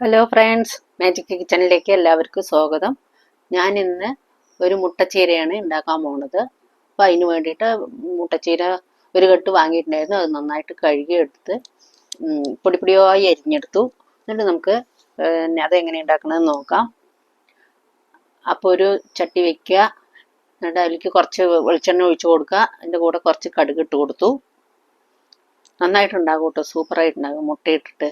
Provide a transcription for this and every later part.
Hello friends magic കിച്ചണിലേക്ക് എല്ലാവർക്കും സ്വാഗതം. ഞാൻ ഇന്ന് ഒരു മുട്ടച്ചീരയാണ് ഉണ്ടാക്കാൻ പോണത്. അപ്പോൾ അതിന് വേണ്ടിയിട്ട് മുട്ടച്ചീര ഒരു കെട്ട് വാങ്ങിയിട്ടുണ്ടായിരുന്നു. അത് നന്നായിട്ട് കഴുകിയെടുത്ത് പൊടിപ്പൊടിയായി പൊടി അരിഞ്ഞെടുത്തു. എന്നിട്ട് നമുക്ക് അത് അതെങ്ങനെ ഉണ്ടാക്കണമെന്ന് നോക്കാം. അപ്പോൾ ഒരു ചട്ടി വെക്കുക. എന്നിട്ട് അതിലേക്ക് കുറച്ച് വെളിച്ചെണ്ണ ഒഴിച്ചു കൊടുക്കുക. അതിന്റെ കൂടെ കുറച്ച് കടുക് ഇട്ട് കൊടുത്തു. നന്നായിട്ടുണ്ടാകും കേട്ടോ സൂപ്പറായിട്ടുണ്ടാകും. മുട്ടയിട്ടിട്ട്.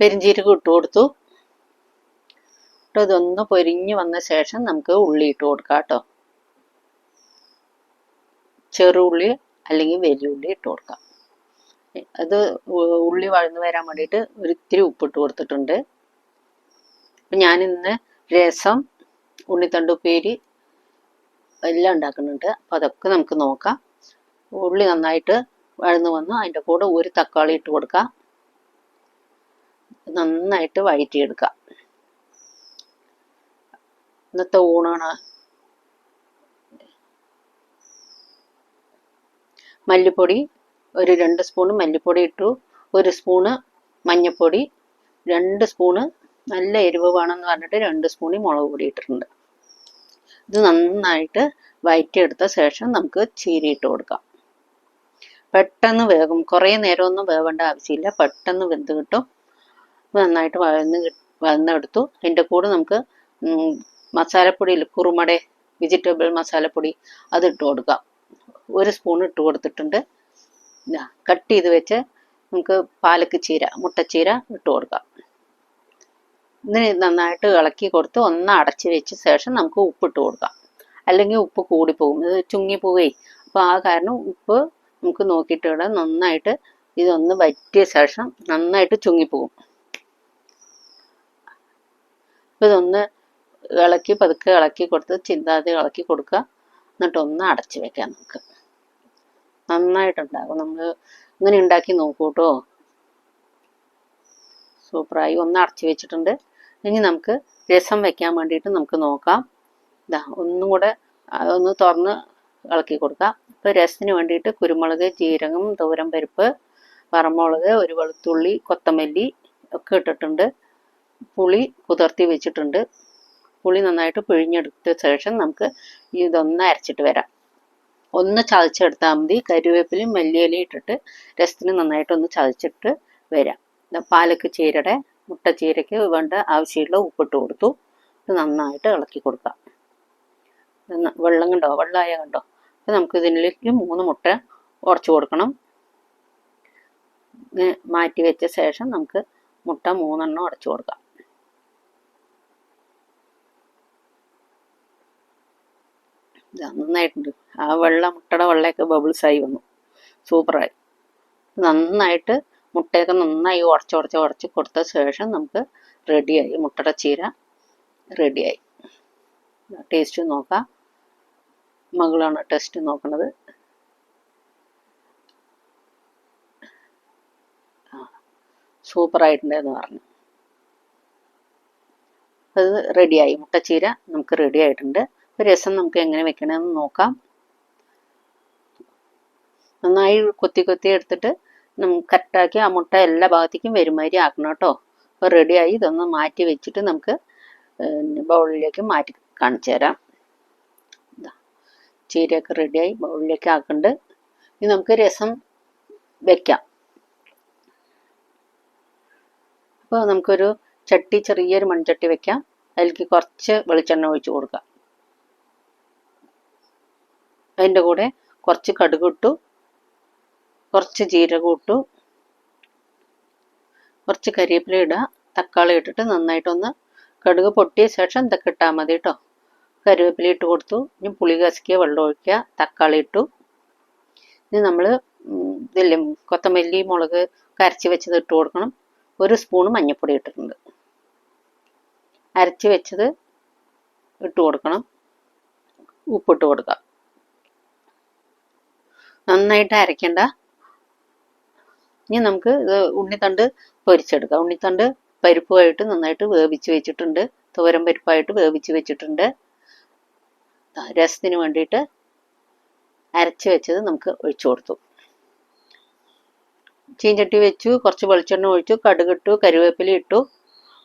പെരിഞ്ചീരകം ഇട്ട് കൊടുത്തു. കേട്ടോ ഇതൊന്ന് പൊരിഞ്ഞ് വന്ന ശേഷം നമുക്ക് ഉള്ളി ഇട്ട് കൊടുക്കാം കേട്ടോ ചെറുള്ളി അല്ലെങ്കിൽ വലിയ ഉള്ളി ഇട്ട് കൊടുക്കാം. അത് ഉള്ളി വഴന്ന് വരാൻ വേണ്ടിയിട്ട് ഒരിത്തിരി ഉപ്പിട്ട് കൊടുത്തിട്ടുണ്ട്. അപ്പം ഞാനിന്ന് രസം ഉണ്ണിത്തണ്ട് ഉപ്പേരി എല്ലാം ഉണ്ടാക്കുന്നുണ്ട്. അപ്പം അതൊക്കെ നമുക്ക് നോക്കാം. ഉള്ളി നന്നായിട്ട് വഴന്ന് വന്ന് അതിന്റെ കൂടെ ഒരു തക്കാളി ഇട്ട് കൊടുക്കുക. നന്നായിട്ട് വഴറ്റിയെടുക്കുക. ഇന്നത്തെ ഊണാണ്. മല്ലിപ്പൊടി ഒരു രണ്ട് സ്പൂണ് മല്ലിപ്പൊടി ഇട്ടു. ഒരു സ്പൂണ് മഞ്ഞൾപ്പൊടി രണ്ട് സ്പൂണ് നല്ല എരിവ് വേണമെന്ന് പറഞ്ഞിട്ട് രണ്ട് സ്പൂണി മുളക് പൊടി ഇട്ടിട്ടുണ്ട്. ഇത് നന്നായിട്ട് വയറ്റിയെടുത്ത ശേഷം നമുക്ക് ചീര ഇട്ട് കൊടുക്കാം. പെട്ടെന്ന് വേകും കുറേ നേരമൊന്നും വേവേണ്ട ആവശ്യമില്ല. പെട്ടെന്ന് വെന്ത് കിട്ടും. നന്നായിട്ട് വഴന്ന് വഴന്നെടുത്തു. അതിന്റെ കൂടെ നമുക്ക് മസാലപ്പൊടിയിൽ കുറുമടെ വെജിറ്റബിൾ മസാലപ്പൊടി അത് ഇട്ട് കൊടുക്കാം. ഒരു സ്പൂൺ ഇട്ട് കൊടുത്തിട്ടുണ്ട്. കട്ട് ചെയ്ത് വെച്ച് നമുക്ക് പാലക്ക് ചീര മുട്ടച്ചീര ഇട്ട് കൊടുക്കാം. ഇതിന് നന്നായിട്ട് ഇളക്കി കൊടുത്ത് ഒന്ന് അടച്ച് വെച്ച ശേഷം നമുക്ക് ഉപ്പിട്ട് കൊടുക്കാം. അല്ലെങ്കിൽ ഉപ്പ് കൂടിപ്പോകും. ഇത് ചുങ്ങിപ്പോവേ. അപ്പോൾ ആ കാരണം ഉപ്പ് നമുക്ക് നോക്കിയിട്ട് ഇവിടെ നന്നായിട്ട് ഇതൊന്ന് വറ്റിയ ശേഷം നന്നായിട്ട് ചുങ്ങിപ്പോകും. ഇതൊന്ന് ഇളക്കി പതുക്കെ ഇളക്കി കൊടുത്ത് ചിന്താതെ ഇളക്കി കൊടുക്കുക. എന്നിട്ട് ഒന്ന് അടച്ചു വെക്കാം നമുക്ക്. നന്നായിട്ടുണ്ടാകും. നമ്മൾ ഇങ്ങനെ ഉണ്ടാക്കി നോക്കൂട്ടോ സൂപ്പറായി. ഒന്ന് അടച്ചു വെച്ചിട്ടുണ്ട്. ഇനി നമുക്ക് രസം വെക്കാൻ വേണ്ടിയിട്ട് നമുക്ക് നോക്കാം. ഇതാ ഒന്നും കൂടെ ഒന്ന് തുറന്ന് ഇളക്കി കൊടുക്കാം. ഇപ്പോൾ രസത്തിന് വേണ്ടിയിട്ട് കുരുമുളക് ജീരകം തോരൻ പരിപ്പ് വറമുളക് ഒരു വെളുത്തുള്ളി കൊത്തമല്ലി ഒക്കെ ഇട്ടിട്ടുണ്ട്. പുളി കുതിർത്തി വെച്ചിട്ടുണ്ട്. പുളി നന്നായിട്ട് പിഴിഞ്ഞെടുത്ത ശേഷം നമുക്ക് ഇതൊന്ന് അരച്ചിട്ട് വരാം. ഒന്ന് ചതച്ചെടുത്താൽ മതി. കരുവേപ്പിലും മല്ലിയിലയും ഇട്ടിട്ട് രസത്തിന് നന്നായിട്ടൊന്ന് ചതച്ചിട്ട് വരാം. പാലക്ക് ചീരയുടെ മുട്ട ചീരയ്ക്ക് വേണ്ട ആവശ്യമുള്ള ഉപ്പിട്ട് കൊടുത്തു. ഇത് നന്നായിട്ട് ഇളക്കി കൊടുക്കാം. വെള്ളം കണ്ടോ? വെള്ളമായ കണ്ടോ? അപ്പോൾ നമുക്ക് ഇതിലേക്ക് മൂന്ന് മുട്ട ഉടച്ചു കൊടുക്കണം. മാറ്റി വെച്ച ശേഷം നമുക്ക് മുട്ട മൂന്നെണ്ണം ഉടച്ചു കൊടുക്കാം. നന്നായിട്ടുണ്ട്. ആ വെള്ള മുട്ടയുടെ വെള്ളയൊക്കെ ബബിൾസ് ആയി വന്നു. സൂപ്പറായി നന്നായിട്ട് മുട്ടയൊക്കെ നന്നായി ഉടച്ച് ഉടച്ച് ഉടച്ച് കൊടുത്ത ശേഷം നമുക്ക് റെഡിയായി മുട്ടയുടെ ചീര റെഡിയായി ടേസ്റ്റ് നോക്കാം. മകളാണ് ടേസ്റ്റ് നോക്കണത് സൂപ്പറായിട്ടുണ്ടെന്ന് പറഞ്ഞു. അത് റെഡിയായി മുട്ടച്ചീര നമുക്ക് റെഡി ആയിട്ടുണ്ട്. രസം നമുക്ക് എങ്ങനെ വെക്കണമെന്ന് നോക്കാം. നന്നായി കൊത്തി കൊത്തി എടുത്തിട്ട് നമുക്ക് കറക്റ്റാക്കി ആ മുട്ട എല്ലാ ഭാഗത്തേക്കും വരുമാതിരി ആക്കണം കേട്ടോ. അപ്പോൾ റെഡിയായി ഇതൊന്ന് മാറ്റി വെച്ചിട്ട് നമുക്ക് ബൗളിലേക്ക് മാറ്റി കാണിച്ചു തരാം ചീരയൊക്കെ റെഡിയായി ബൗളിലേക്ക് ആക്കുന്നുണ്ട് ഇനി നമുക്ക് രസം വെക്കാം. അപ്പോൾ നമുക്കൊരു ചട്ടി ചെറിയൊരു മൺചട്ടി വെക്കാം. അതിലേക്ക് കുറച്ച് വെളിച്ചെണ്ണ ഒഴിച്ചു കൊടുക്കാം. അതിന്റെ കൂടെ കുറച്ച് കടുക് ഇട്ടു. കുറച്ച് ജീരകം ഇട്ടു. കുറച്ച് കരിവേപ്പില ഇടുക. തക്കാളി ഇട്ടിട്ട് നന്നായിട്ടൊന്ന് കടുക് പൊട്ടിയ ശേഷം ഇതൊക്കെ ഇട്ടാൽ മതി കേട്ടോ. കറിവേപ്പില ഇട്ട് കൊടുത്തു. ഇനി പുളി കസക്കിയ വെള്ളം ഒഴിക്കുക തക്കാളി ഇട്ടു. ഇനി നമ്മൾ ഇതില്ലേ കൊത്തമല്ലി മുളക് കരച്ച് വെച്ചത് ഇട്ട് കൊടുക്കണം. ഒരു സ്പൂൺ മഞ്ഞൾപ്പൊടി ഇട്ടിട്ടുണ്ട്. അരച്ച് വെച്ചത് ഇട്ട് കൊടുക്കണം. ഉപ്പിട്ട് കൊടുക്കാം. നന്നായിട്ട് അരയ്ക്കണ്ട. ഇനി നമുക്ക് ഉണ്ണിത്തണ്ട് പൊരിച്ചെടുക്കാം. ഉണ്ണിത്തണ്ട് പരിപ്പുമായിട്ട് നന്നായിട്ട് വേവിച്ച് വെച്ചിട്ടുണ്ട്. തോരൻ പരിപ്പായിട്ട് വേവിച്ച് വെച്ചിട്ടുണ്ട്. രസത്തിന് വേണ്ടിയിട്ട് അരച്ച് വെച്ചത് നമുക്ക് ഒഴിച്ചു കൊടുത്തു. ചീഞ്ചട്ടി വെച്ചു കുറച്ച് വെളിച്ചെണ്ണ ഒഴിച്ചു കടുകിട്ടു കരുവേപ്പില ഇട്ടു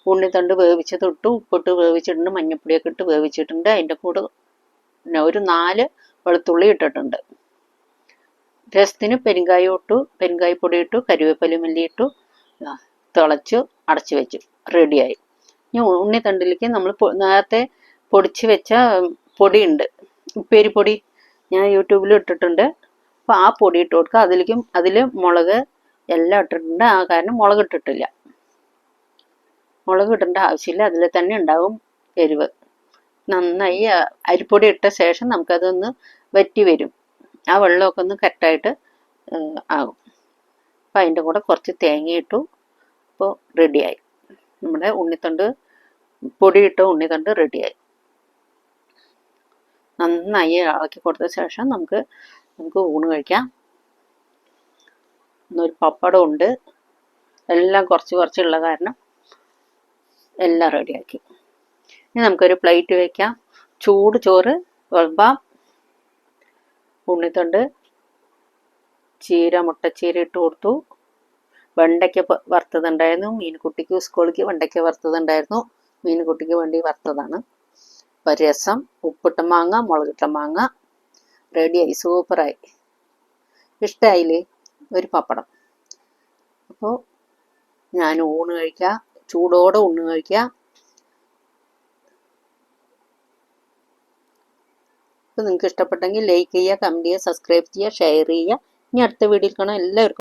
ഉണ്ണിത്തണ്ട് വേവിച്ചത് ഇട്ടു ഉപ്പിട്ട് വേവിച്ചിട്ടുണ്ട് മഞ്ഞപ്പൊടിയൊക്കെ ഇട്ട് വേവിച്ചിട്ടുണ്ട്. അതിന്റെ കൂടെ ഒരു നാല് വെളുത്തുള്ളി ഇട്ടിട്ടുണ്ട്. രസത്തിന് പെരുങ്കായം ഇട്ടു പെരുങ്കായപ്പൊടി ഇട്ടു കരുവേപ്പില മല്ലി ഇട്ടു തിളച്ചു അടച്ചു വെച്ചു റെഡിയായി ഇനി ഉണ്ണിത്തണ്ടിലേക്ക് നമ്മൾ നേരത്തെ പൊടിച്ച് വെച്ച പൊടിയുണ്ട്. ഉപ്പേരിപ്പൊടി ഞാൻ യൂട്യൂബിൽ ഇട്ടിട്ടുണ്ട്. അപ്പോൾ ആ പൊടി ഇട്ട് കൊടുക്കുക. അതിലേക്കും അതിൽ മുളക് എല്ലാം ഇട്ടിട്ടുണ്ട്. ആ കാരണം മുളക് ഇട്ടിട്ടില്ല. മുളക് ഇടേണ്ട ആവശ്യമില്ല. അതിൽ തന്നെ ഉണ്ടാകും എരിവ്. നന്നായി അരിപ്പൊടി ഇട്ട ശേഷം നമുക്കതൊന്ന് വറ്റി വരും. ആ വെള്ളമൊക്കെ ഒന്ന് കറക്റ്റായിട്ട് ആകും അപ്പോൾ അതിന്റെ കൂടെ കുറച്ച് തേങ്ങ ഇട്ടു. അപ്പോൾ റെഡിയായി നമ്മുടെ ഉണ്ണിത്തണ്ട് പൊടിയിട്ട ഉണ്ണിത്തണ്ട് റെഡിയായി നന്നായി ഇളക്കി കൊടുത്ത ശേഷം നമുക്ക് നമുക്ക് ഊണ് കഴിക്കാം. ഇന്നൊരു പപ്പടം ഉണ്ട്. എല്ലാം കുറച്ച് കുറച്ചുള്ള കാരണം എല്ലാം റെഡിയാക്കി ഇനി നമുക്കൊരു പ്ലേറ്റ് വയ്ക്കാം ചൂട് ചോറ് വിളമ്പാം ഉണ്ണിത്തണ്ട് ചീര മുട്ടച്ചീര ഇട്ട് കൊടുത്തു. വെണ്ടയ്ക്ക വറുത്തതുണ്ടായിരുന്നു. മീൻകുട്ടിക്ക് സ്കൂളിലേക്ക് വെണ്ടയ്ക്ക വറുത്തതുണ്ടായിരുന്നു. മീൻകുട്ടിക്ക് വേണ്ടി വറുത്തതാണ്. രസം ഉപ്പിട്ട മാങ്ങ മുളകിട്ട മാങ്ങ. റെഡിയായി സൂപ്പറായി ഇഷ്ടമായില്ലേ ഒരു പപ്പടം. അപ്പോൾ ഞാൻ ഊണ് കഴിക്കുക ചൂടോടെ ഊണ് കഴിക്കുക. അപ്പോൾ നിങ്ങൾക്ക് ഇഷ്ടപ്പെട്ടെങ്കിൽ ലൈക്ക് ചെയ്യുക കമന്റ് ചെയ്യുക സബ്സ്ക്രൈബ് ചെയ്യുക ഷെയർ ചെയ്യുക. ഇനി അടുത്ത വീഡിയോയിൽ കാണാം. എല്ലാവർക്കും